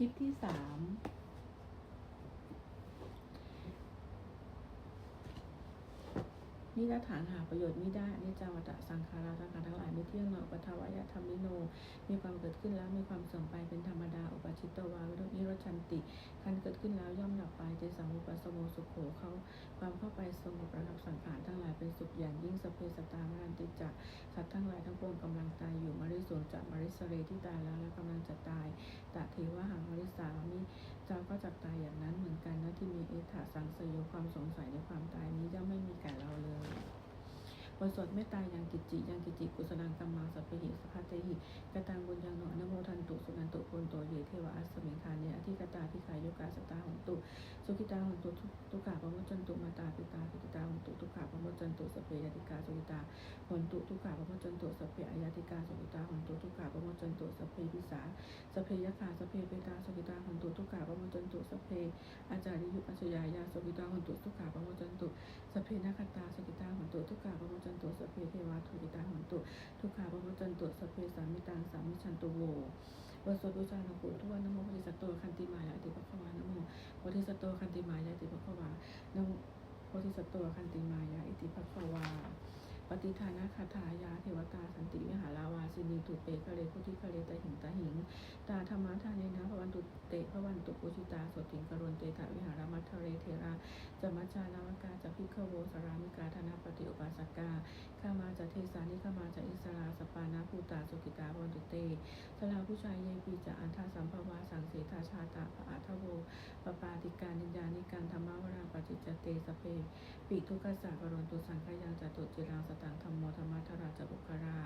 ลิปที่สามนี่ละฐานหาประโยชน์ไม่ได้นิจจาวตสังขาราสังขารายไม่เที่ยงเน อะปัทวายธรรมิโน มีความเกิดขึ้นแล้วมีความเสื่อมไปเป็นธรรมดา อุปชิตตวาวิโรนิโรชันติ คันเกิดขึ้นแล้วย่อมดับไปเจสังอุปสมโมสุขโขเขาความเข้าไปสงบระงับสังขารทั้งหลายเป็นสุขอย่างยิ่งสเพสตามรันติจักสัตว์ทั้งหลายทั้งปวงกำลังตายอยู่มาริสูนจากมาริสเรที่ตายแล้วและกำลังจะตายตะเทวะหามาริสามิเจ้าก็จะตายอย่างนั้นเหมือนกันนะที่มีเอถาสังสยความสงสัยในความตายนี้ย่อมไม่มีแก่เราเลย บทสวดเมตตายังกิจจิยังกิจจิกุศลังกัมมังสัพเพหิสภะเตหิกตังบุญยังโนอนโมทันตุสุนันตุโพนโตเยเทวะอัสสมิงคาเนอธิกตาพิขายโยกาสตาหนตุสุขิตาหนตุทุกขาปะมุจันตุมาตาปิตาสุขิตาหนตุทุกขาปะมุจันตุสพเพยติกาสุขิตาหนตุทุกขาปะมุจันตุสพเพอยติกาสุขิตาหนตุทุกขาปะมุจันตุสพเพพิสาสพเพยคาสพเพเปตาสุขิตาหนตุทุกขาปะมุจจัน ตุสเพ อาจาริยุปัจจยายาสุขิตาหนตุทุกขาปะมุจจันตุสเพนักขตาสกิตาหันตุทุกขาปโมจันตุสเพเทวาทุกิตาหันตุทุกขาปโมจันตุสเพสามิตังสามิชันตุโวบทสดบูชาหลวงปู่ทวนโมโพธิสัตว์โตคันติมายาติภควานโมโพธิสัตว์โตคันติมายาติภควานโมโพธิสัตว์โตคันติมายาอิติภควาป ฏิทานะคาถายาเทวตาสันติวิหาราวาสินีตุเปคะเลพุทธิคะเลตาหิงตาหิง ตาธรรมะทาเนนะพระวันตุเตพระวันตุปุชิตาสดถิงกรวนเต สลาผู้ชายเยปีจะอันทาสัมภวาสังเสทาชาตาปะอาทโวปปาติการนิยานิการธรรมวราปจิจเตสเพปิทุกขสากรณตุสังขยังจตุจิรังสตังธรรมโมธรรมทราจบุครา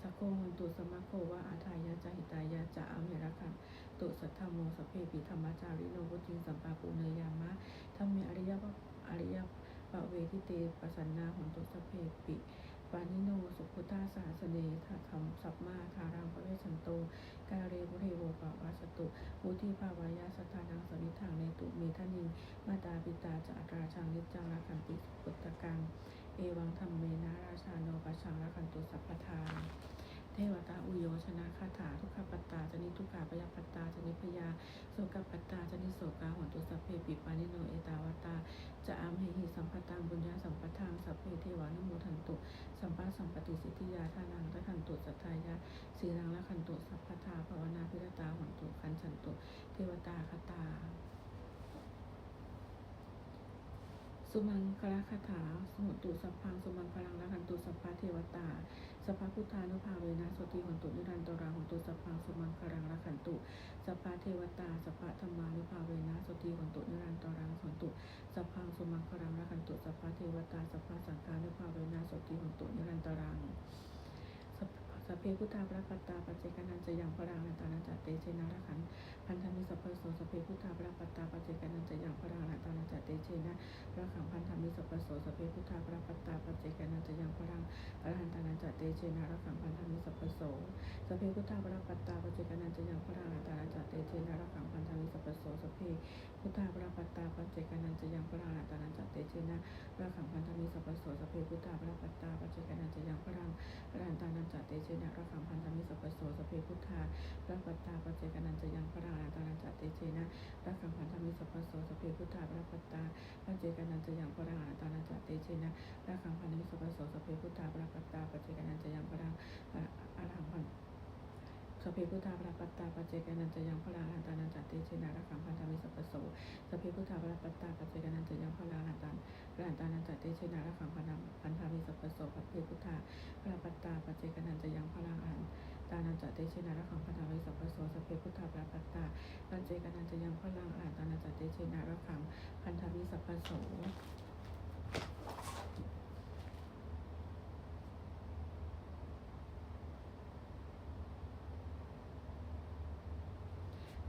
สักโคหนตุสมะโควะอาทายะจหิตายะจะอเมรคันตุสัทธโมสเพปิธรรมจาริโนวุติงสัมปาปุเนยามะธรรมเมอริยปะอริยปะเวทิเตปสันนาหนตุสเพปิ ปานิโน สุพุทธาสาสเนทาธรรมสัพมาทารังปะเวชันโต กาเรบุเรโวปะวาสตุมุทิภาวายาสทานังสวิทังเนตุเมทานิงมาตาปิตาจาราชังนิจจังรักันติปุตตะกัง เอวังธรรมเมนาราชาโนปัชชังรักันตุสัพพทานเทวตาอุโยชนะคาถาทุกขปัตตาจนิทุกขาปยาปัตตาจนิพยาโสกปัตตาจนิโสกาหันตุสัพเพปิปานิโนเอตาวตา จะอามเหหิสัมปตังบุญญาสัมปทางสัพเพเทวานโมทันตุ สัมปัสสัมปติสิทธิยาทานังตะขันตุสัทธายาสีนังละขันตุสัพพทาภาวนาพิรตาหันตุขันฉันตุ เทวตาคตา สุมังคลคาถา สมุตุสัพพัง สุมังคลังละขันตุสัพพะเทวตา สัพพะพุทธานุภาเวนะสติหนตุนิรันตราหนตุสัพพังสุมังคลังละขันตุสัพพะเทวตาสัพพะธรรมานุภาเวนะสติหนตุนิรันตรังหันตุสัพพังสุมังคลังละขันตุสัพพะเทวตาสัพพะสังฆานุภาเวนะสติหนตุนิรันตรังสัพเพพุทธาพระปัตตาปัจเจกนันจะยังพระรังนันตานันจเตเชนะระขันพันธมิสัพพโสสัพเพพุทธาพระปัตตาปัจเจกนันจะ ตเตเชนะระขังพันธมิสปโสสัพเพพุทธาพระปัตตาปัจเจกนันจะยังพลังพรหันตานันจะเตเชนะระขังพันธมิสปโสสัพเพพุทธาพระปัตตาปัจเจกนันจะยังพลังนันตานันจะเตเชนะระขังพันธมิสปโสสัพเพพุทธาพระปัตตาปัจเจกนันจะยังพลังนันตานันจะเตเชนะระขังพันธังพระรังพระันตานันจเตเชนะระขังพันธมิสัพพโสสพเพพุทธาพระปัตตาปัจเจกนันจะยังพระราอันตานันจเตเชนะระขังพันธมิสัพพโสสพเพพุทธาพระปัตตาปัจเจกนันจะยังพระราอันตานันจเตเชนะระขังพันธมิสัพโสสเพพุทธาพระปัตตาปัจเจกนันจะยังพระราอรหังพันสพเพพุทธาพระปัตตาปัจเจกนันจะยังพระราอันตานันจะเตเชนะระขังพันธมิสัพพโสสพเพพุทธาพระปัตตาปัจเจกนันจะยังพระราอันตาพระอันตานันจะเตเชนะระขังพันธ ตานันจเตชินาระขังพันธาวิสัพพโสสเพพุทธาพรปัตตาปัจเจกนันจะยังพลังอันตานันจะเตชินาระขังพันธาวิสัพพโส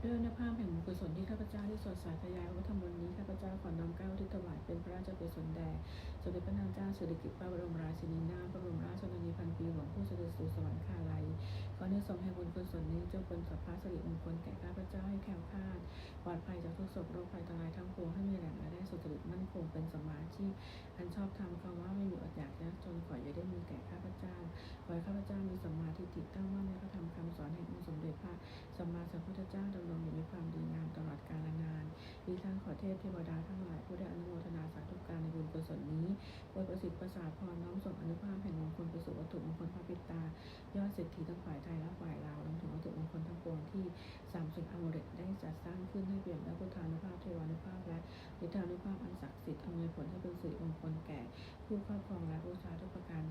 ด้วยอนภาพแห่งบุญกุศลที่ข้าพเจ้าได้สวดสาธยายวัฒธรรมนนี้ข้าพเจ้าขอน้อมเกล้าที่ถวายเป็นพระราชกุศลแด่สมเด็จพระนางเจ้าสิริกิติ์พระบรมราชินี ปลอดภัยจากทุกโศกโรคภัยทั้งหลายทั้งปวงให้มีแหล่งรายได้สุจริตมั่นคงเป็นสมาชีพอันชอบธรรมคำว่าไม่มีอดอยากยากจนขออย่าได้มีแก่ข้าพเจ้าขอให้ข้าพเจ้ามีสมมาทิฏฐิตั้งมั่นในพระธรรมคำสอนแห่งองค์สมเด็จพระสัมมาสัมพุทธเจ้าดำรงอยู่ในความดีงามตลอดกาลนานมีทางขอเทพเทวดาทั้งหลายผู้ได้อนุโมทนาสาธุการในบุญกุศลนี้โดยประสิทธิ์ประสาทพรน้อมส่งอนุภาพแห่งมงคลไปสู่วัตถุมงคล ขึ้นให้เปลี่ยนแล้วพุทธานุภาพเทวานุภาพและฤทธานุภาพอันศักดิ์สิทธิ์อำนวยผลให้เป็นสิริมงคลแก่ ผู้ครอบครองและผู้ชาทุกประการ